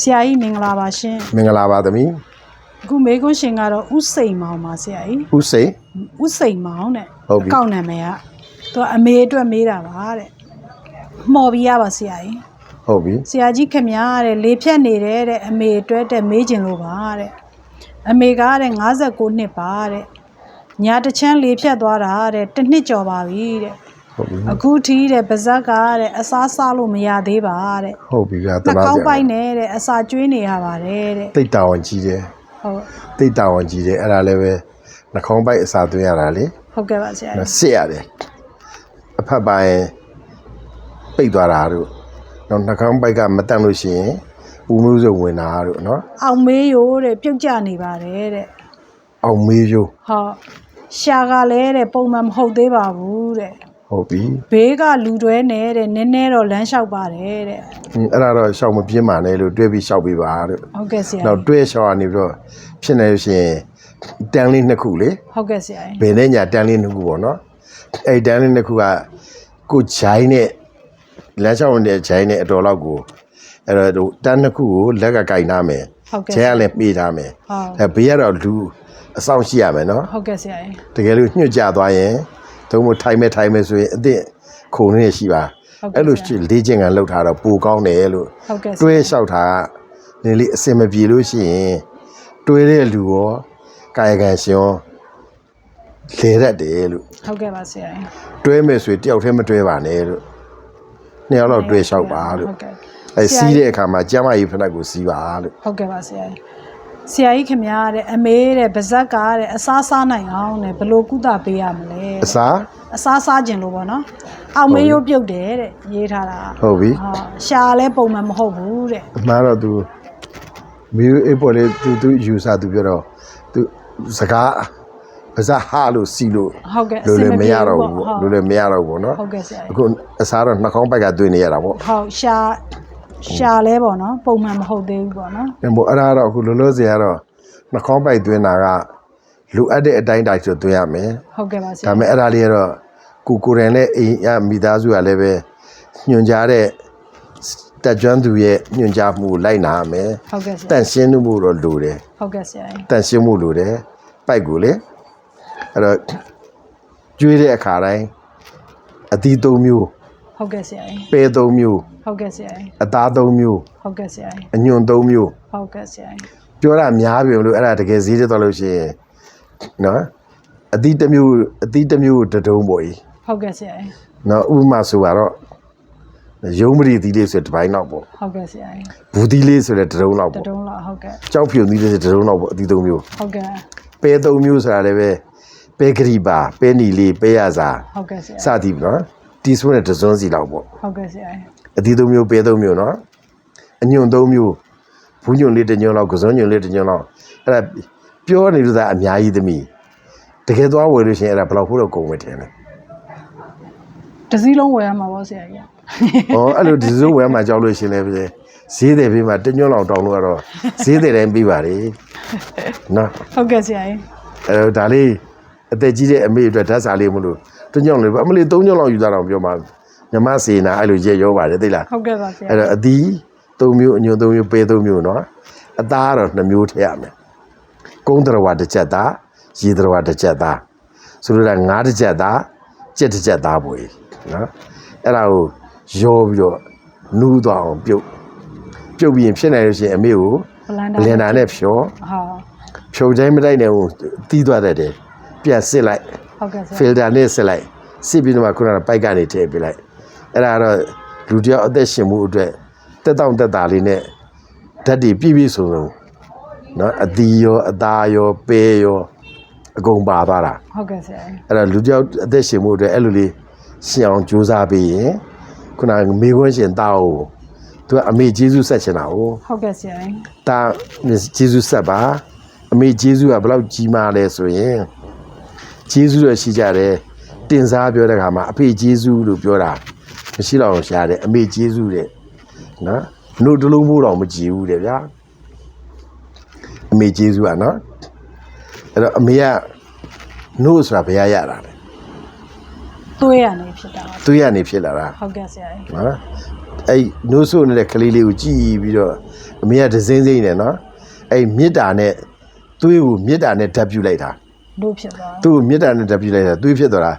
ဆရာကြီးမင်္ဂလာပါရှင်မင်္ဂလာပါသမီးအခုမေကွန်းရှင်ကတော့ဥစိန်မောင်ပါဆရာကြီးဦးစိန် ဥစိန်မောင်တဲ့ဟုတ်ပြီအကောင့်နာမည်ကသူကအမေအတွက်မေးတာပါတဲ့မှော်ပြီးရပါဆရာကြီးဟုတ်ပြီဆရာကြီးခင်ဗျားတဲ့လေဖြတ်နေတယ်တဲ့အမေအတွက်တဲ့မေးခြင်းလို့ပါတဲ့အမေကတဲ့59နှစ်ပါတဲ့ညာတစ်ချမ်းလေဖြတ်သွားတာတဲ့တစ်နှစ်ကျော်ပါပြီတဲ့ ဟုတ်ပြီအခုထီးတဲ့ပါဇက်ကတဲ့အစားစားလို့မရသေးပါတဲ့ဟုတ်ပြီဗျာတနှာနာခေါစင်းရာပိုက်နဲ့တဲ့အစာကျွေးနေရပါတယ်တဲ့တိတ်တာဝန်ကြီးတယ်ဟုတ်တိတ်တာဝန်ကြီးတယ်အဲ့ဒါလည်းပဲနှာခေါင်းပိုက်အစာသွင်းရတာလေဟုတ်ကဲ့ပါဆရာနော်စစ်ရတယ်အဖက်ပိုင်းပိတ်သွားတာတို့နော်နှာခေါင်းပိုက်ကမတန့်လို့ရှိရင်ဦးမျိုးစုံဝင်တာတို့နော်အောင်မေးရိုးတဲ့ပြုတ်ကျနေပါတယ်တဲ့အောင်မေးရိုးဟုတ်ရှာကလည်းတဲ့ပုံမှန်မဟုတ်သေးပါဘူးတဲ့ ဟုတ်ပြီဘေးကလူတွဲနေတဲ့နည်းနည်းတော့လမ်းလျှောက်ပါတယ်တဲ့ဟင်းအဲ့ဒါတော့ရှောက်မပြင်းပါနဲ့လို့တွဲပြီးရှောက်ပေးပါတို့ဟုတ်ကဲ့ဆရာနောက်တွဲရှောက်ရနေပြီးတော့ဖြစ်နေလို့ရှိရင်တန်းလေးနှစ်ခုလေဟုတ်ကဲ့ဆရာဘယ်နဲ့ညာတန်းလေးနှစ်ခုပေါ့နော်အဲ့ဒီတန်းလေးနှစ်ခုကကိုဂျိုင်းနဲ့လမ်းလျှောက်နေတဲ့ဂျိုင်းနဲ့အတော်လောက်ကိုအဲ့တော့တန်းနှစ်ခုကိုလက်ကကင်ထားမယ်ဟုတ်ကဲ့ဂျဲကလည်းပေးထားမယ်ဟုတ်အဲဘေးကတော့လူအဆောင်ရှိရမယ်နော်ဟုတ်ကဲ့ဆရာတကယ်လို့ညှွတ်ကြသွားရင် သုံးမထိုင်မဲ့ထိုင်မဲ့ဆိုရင်အသင့်ခုံနေရှိပါဟုတ်ကဲ့အဲ့လိုဆရာရှိလေးချင်းကလှုပ်ထားတော့ပိုကောင်းတယ်လို့ဟုတ်ကဲ့ဆတွဲရာလျှောက်တာကနည်းလေးအစင်မပြေလို့ရှိရင်တွဲတဲ့လူရောကာယကံရှင်ရောလေရက်တယ်လို့ဟုတ်ကဲ့ပါဆရာတွဲမယ်ဆိုရင်တယောက်တည်းမတွဲပါနဲ့လို့နှစ်ယောက်လောက်တွဲလျှောက်ပါလို့ဟုတ်ကဲ့အဲစီးတဲ့အခါမှာကျမ်းမာရေးဖက်ကိုစီးပါလို့ဟုတ်ကဲ့ပါဆရာ ဆရာကြီးခင်ဗျားတဲ့အမေတဲ့ဗဇက်ကတဲ့အစားစားနိုင်အောင်တဲ့ဘယ်လိုကုသပေးရမလဲအစားအစားစားခြင်းလို့ပေါ့နော်အောင်မေးရိုးပြုတ်တယ်တဲ့ရေးထားတာဟုတ်ပြီဟာရှာလဲပုံမှန်မဟုတ်ဘူးတဲ့အမှားတော့ तू မီးအိပ်ပေါ်လေ तू तू ယူစား तू ပြောတော့ तू စကားအစားဟာလို့စီလို့ဟုတ်ကဲ့လို့လည်းမရတော့ဘူးပေါ့လို့လည်းမရတော့ဘူးပေါ့နော်ဟုတ်ကဲ့ဆရာအခုအစားတော့နှာခေါင်းပိုက်ကတွေ့နေရတာပေါ့ဟုတ်ရှာ ရှာလဲပေါ့နော်ပုံမှန်မဟုတ်သေးဘူးပေါ့နော်အဲ့မို့အဲ့ဒါတော့အခုလောလောဆယ်ကတော့နှာခေါင်းပိုက်သွင်းတာကလိုအပ်တဲ့အတိုင်းတိုင်းဆိုသွင်းရမယ်ဟုတ်ကဲ့ပါဆရာဒါပေမဲ့အဲ့ဒါလေးကတော့ကိုကိုယ်တိုင်နဲ့အိမ်ရမိသားစုကလည်းပဲညွှန်ကြားတဲ့တက်ကျွမ်းသူရဲ့ညွှန်ကြားမှုကိုလိုက်နာရမယ်ဟုတ်ကဲ့ဆတရာန့်ရှင်းမှုတော့လိုတယ်ဟုတ်ကဲ့ဆရာကြီးတန့်ရှင်းမှုလိုတယ်ပိုက်ကိုလေအဲ့တော့ကျွေးတဲ့အခါတိုင်းအသီးသုံးမျိုး ဟုတ်ကဲ့ဆရာကြီးပဲသုံးမျိုးဟုတ်ကဲ့ဆရာကြီးအသားသုံးမျိုးဟုတ်ကဲ့ဆရာကြီးအညွန့်သုံးမျိုးဟုတ်ကဲ့ဆရာကြီးပြောတာများပြီလို့အဲ့ဒါတကယ်ဈေးတက်တော့လို့ရှိရင်နော်အသီးတစ်မျိုးအသီးတစ်မျိုးတစ်တုံးပေါ့ကြီးဟုတ်ကဲ့ဆရာကြီးနော်ဥပမာဆိုတော့ရုံးမရီသီးလေးဆိုတစ်ပိုင်းတော့ပေါ့ဟုတ်ကဲ့ဆရာကြီးဘူးသီးလေးဆိုလည်းတစ်တုံးတော့တပေါ့တုံးလောက်ဟုတ်ကဲ့ကြောက်ဖြူသီးလေးဆိုတစ်တုံးတော့ပေါ့အသီးသုံးမျိုးဟုတ်ကဲ့ပဲသုံးမျိုးဆိုတာလည်းပဲပဲဂရိပါပဲနီလေးပဲရစာဟုတ်ကဲ့ဆရာစသည်ပေါ့နော် တီးဆိုးတဲ့တစ်စုံစီလောက်ပေါ့ဟုတ်ကဲ့ဆရာကြီးအသီးသုံးမျိုးပဲသုံးမျိုးနော်အညွန့်သုံးမျိုးဘူးညွန့်လေးတစ်ညွန့်လောက်ကစုံညွန့်လေးတစ်ညွန့်လောက်အဲ့ဒါပြောနေလို့သာအများကြီးသမီးတကယ်သွားဝယ်လို့ရှိရင်အဲ့ဒါဘယ်လောက်ဖို့တော့ကုန်မယ်ထင်တယ်တစ်စည်းလုံးဝယ်ရမှာပေါ့ဆရာကြီး။ဩအဲ့လိုဒီစုံဝယ်မှာကြောက်လို့ရှိရင်လည်းပဲဈေးတယ်ပြီးမှတစ်ညွန့်လောက်တောင်းလို့ကတော့ဈေးတယ်တိုင်းပြီးပါလေ။နော်ဟုတ်ကဲ့ဆရာကြီးအဲ့တော့ဒါလေးအသက်ကြီးတဲ့အမေအတွက်ဓာတ်စာလေးမလို့ တစ်ညွန့်လေးပဲအမလေးသုံးညွန့်လောက်ယူသားတော့ပြောမှာညမစေနာအဲ့လိုရေရောပါတယ်သိလားဟုတ်ကဲ့ပါဆရာအဲ့တော့အသီးသုံးမျိုးအညွန့်သုံးမျိုးပဲသုံးမျိုးနော်အသားကတော့နှစ်မျိုးထည့်ရမယ်ကုန်းတော်ဝါတစ်ချက်သားရေတော်ဝါတစ်ချက်သားဆိုလိုတာငါးတစ်ချက်သားကြက်တစ်ချက်သားပေါ့နော်အဲ့ဒါကိုရောပြီးတော့နူးသွားအောင်ပြုတ်ပြုတ်ပြီးရင်ဖြစ်နိုင်လို့ရှိရင်အမေကိုဘလန်ဘဒါလင်ဒါနဲ့ဖြောဟာဖြုတ်တိုင်းမတိုက်နဲ့ဟိုတီးသွားတတ်တယ်ပြန်စစ်လိုက် ဟုတ်ကဲ့ဆရာဖီလ်တာနဲ့စစ်လိုက်စစ်ပြီးတော့မှခုနကပိုက်ကနေထည့်ပြလိုက်အဲ့ဒါကတော့လူတယောက်အသက်ရှင်မှုအတွက်တက်တောင့်တက်တာလေးနဲ့ဓာတ်တွေပြည့်ပြည့်စုံစုံနော်အသီးရောအသားရောပဲရောအကုန်ပါသွားတာဟုတ်ကဲ့ဆရာကြီးအဲ့တော့လူတယောက်အသက်ရှင်မှုအတွက်အဲ့လိုလေးရှင်အောင်ကြိုးစားပြီးရင်ခုနကမေခွန်းရှင်တောက်သူကအမေဂျေဇုဆက်ချင်တာ哦ဟုတ်ကဲ့ဆရာကြီးတာဂျေဇုဆက်ပါအမေဂျေဇုကဘယ်လောက်ကြီးမားလဲဆိုရင် ဂျေဇုရရှိကြတယ်တင်စားပြောတဲ့ခါမှာအဖေဂျေဇုလို့ပြောတာမရှိတော့ရှားတယ်အမေဂျေဇုတဲ့နော်နှုတ်တလုံးမိုးတော့မကြည့်ဘူးတဲ့ဗျာအမေဂျေဇုကနော်အဲ့တော့အမေကနှုတ်ဆိုတာဘယ်ရရတာလဲသွေးရနေဖြစ်တာပါသူရနေဖြစ်လာတာဟုတ်ကဲ့ဆရာကြီးနော်အဲ့နိုးဆိုးနေတဲ့ကလေးလေးကိုကြည့်ပြီးတော့အမေကဒဇင်းစိမ့်နေနော်အဲ့မေတ္တာနဲ့သွေးကိုမေတ္တာနဲ့ဓာတ်ပြုလိုက်တာ လို့ဖြစ်သွားသူ့ကိုမေတ္တာနဲ့ဓာတ်ပြုလိုက်တာသွေးဖြစ်သွားတာ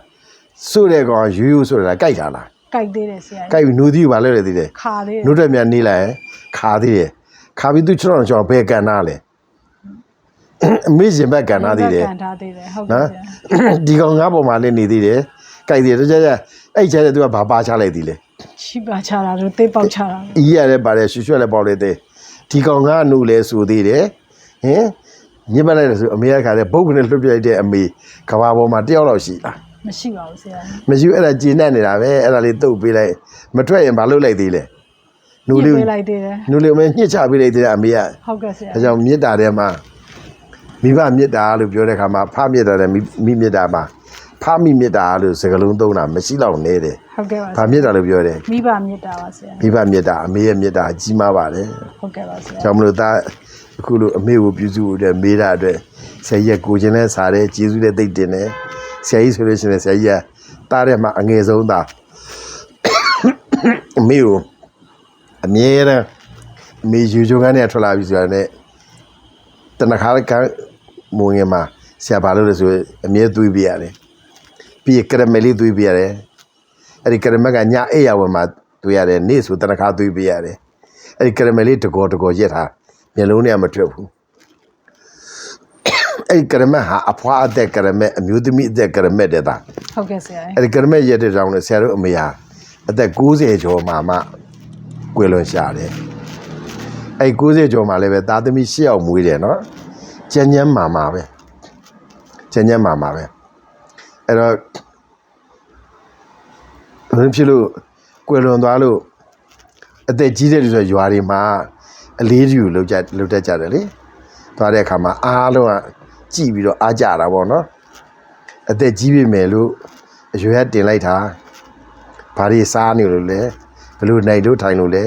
ဆိုတဲ့ကောင်ရိုးရိုးဆိုတာကြိုက်တာလားကြိုက်သေးတယ်ဆရာကြိုက်ပြီးနိုးသီးကိုဘာလဲလဲသေးတယ်ခါသေးတယ်နို့တက်မြန်နေလိုက်ရင်ခါသေးတယ်ခါပြီးသူချောင်းချောင်းဘယ်ကန်နာလဲအမေရှင်ဘက်ကန်နာသေးတယ်ကန်ထားသေးတယ်ဟုတ်ကဲ့နော်ဆရာဒီကောင်ငါးပေါ်မှာလည်းနေသေးတယ်ကြိုက်သေးတယ်တကြကြအဲ့ကျတဲ့သူကဘာပါချလိုက်သေးလဲရှိပါချတာတို့သိပ်ပေါက်ချတာတို့အီးရတယ်ပါတယ်ရွှွှွက်လည်းပေါက်လိုက်သေးဒီကောင်ငါနုလဲဆိုသေးတယ်ဟင် ညစ်ပတ်လိုက်တယ်ဆိုအမေကခါတဲ့ဘုတ်ကနေလွှတ်ပြလိုက်တဲ့အမေကဘာပေါ်မှာတယောက်လောက်ရှိလားမရှိပါဘူးဆရာမရှိဘူးအဲ့ဒါဂျင်းနဲ့နေတာပဲအဲ့ဒါလေးတုတ်ပေးလိုက်မထွက်ရင်ဘာလုပ်လိုက်သေးလဲနုလေးညှိပေးလိုက်သေးတယ်နုလေးမညှစ်ချပေးလိုက်သေးတယ်အမေကဟုတ်ကဲ့ဆရာဒါကြောင့်မေတ္တာထဲမှာမိဘမေတ္တာလို့ပြောတဲ့အခါမှာဖမေတ္တာနဲ့မိမိမေတ္တာမှာဖမိမေတ္တာလို့စကားလုံးသုံးတာမရှိတော့နေတယ်ဟုတ်ကဲ့ပါ။ဗာမေတ္တာလို့ပြောတယ်မိဘမေတ္တာပါဆရာ။မိဘမေတ္တာအမေရဲ့မေတ္တာကြီးမားပါတယ်ဟုတ်ကဲ့ပါဆရာ။ကြောင့်မလို့သား အခုလိုအမေကိုပြုစုတဲ့မေးတာအတွက်ဆရာကြီးကကိုခြင်းနဲ့စားတယ်ကျေးဇူးနဲ့သိတ်တင်တယ်။ဆရာကြီးဆိုလို့ရှိရင်ဆရာကြီးကတားတဲ့မှာအငယ်ဆုံးသားအမေကိုအမြဲတမ်းအမေယူချုံကန်းနဲ့ထွက်လာပြီဆိုတာနဲ့တနခါကမုံငယ်မှာဆရာဘာလို့လဲဆိုရင်အမြဲသွေးပြရတယ်။ပြီးရင်ကရမယ်လေးသွေးပြရတယ်။အဲ့ဒီကရမက်ကညအိပ်ရဝယ်မှာတွေ့ရတယ်နေ့ဆိုတနခါသွေးပေးရတယ်အဲ့ဒီကရမလေးတကောတကောရက်ထား မျက်လုံးနဲ့မထွက်ဘူးအဲ့ဒီကရမက်ဟာအဖွားအသက်ကရမက်အမျိုးသမီးအသက်ကရမက်တဲ့သားဟုတ်ကဲ့ဆရာအဲ့ဒီကရမက်ရက်တဲ့ကြောင့်လည်းဆရာတို့အမေဟာအသက်60ကျော်မှမှကွယ်လွန်ရှာတယ်အဲ့ဒီ60ကျော်မှလည်းပဲသားသမီး၈ယောက်မွေးတယ်နော်ကျန်းကျန်းမာမာပဲကျန်းကျန်းမာမာပဲအဲ့တော့ဘယ်ဖြစ်လို့ကွယ်လွန်သွားလို့အသက်ကြီးတဲ့လူဆိုရွာတွေမှာ အလေးတူလောက်ကြလောက်တတ်ကြတယ်လေသွားတဲ့အခါမှာအားလုံးကကြည်ပြီးတော့အားကြတာပေါ့နော်အသက်ကြီးပြီမယ်လို့အရွယ်ကတင်လိုက်တာဘာတွေစားနေလို့လဲဘယ်လိုနိုင်လို့ထိုင်လို့လဲ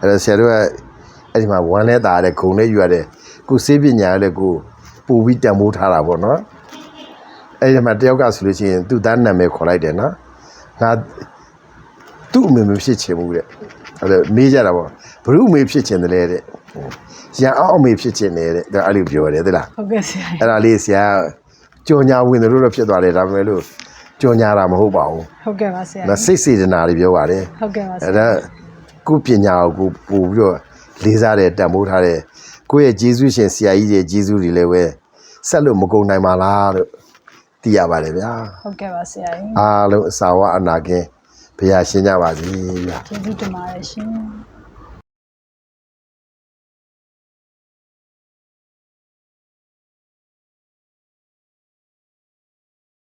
အဲ့ဒါဆရာတို့ကအဲ့ဒီမှာဝမ်းလဲတာတဲ့ဂုံနဲ့ယူရတယ်ကိုစေးပညာလည်းကိုပူပြီးတံမိုးထားတာပေါ့နော်အဲ့ဒီမှာတယောက်ကဆိုလို့ရှိရင်သူ့သားနာမည်ခေါ်လိုက်တယ်နော်ငါသူ့အမေမဖြစ်ချင်ဘူးတဲ့ အဲ့ဒါမေးကြတာပေါ့ဘလို့အမေဖြစ်ချင်တယ်လဲတဲ့ရန်အောင်အမေဖြစ်ချင်တယ်တဲ့ဒါအဲ့လိုပြောတယ်သလားဟုတ်ကဲ့ဆရာအဲ့ဒါလေးဆရာကြော်ညာဝင်တယ်လို့တော့ဖြစ်သွားတယ်ဒါပေမဲ့လို့ကြော်ညာတာမဟုတ်ပါဘူးဟုတ်ကဲ့ပါဆရာနော်စိတ်စေတနာတွေပြောပါတယ်ဟုတ်ကဲ့ပါဆအဲ့ရာဒါကိုယ်ပညာကိုကိုပို့ပြီးတော့လေးစားတယ်တန်ဖိုးထားတယ်ကိုယ့်ရဲ့ဂျေဇုရှင်ဆရာကြီးရဲ့ဂျေဇုတွေလည်းပဲဆက်လို့မကုန်နိုင်ပါလားလို့သိရပါတယ်ဗျာဟုတ်ကဲ့ပါဆရာကြီးအားလုံးအစာဝအနာကင်း ဘုရားရှင်ကြပါစေဗျာကျေးဇူးတင်ပါတယ်ရှင်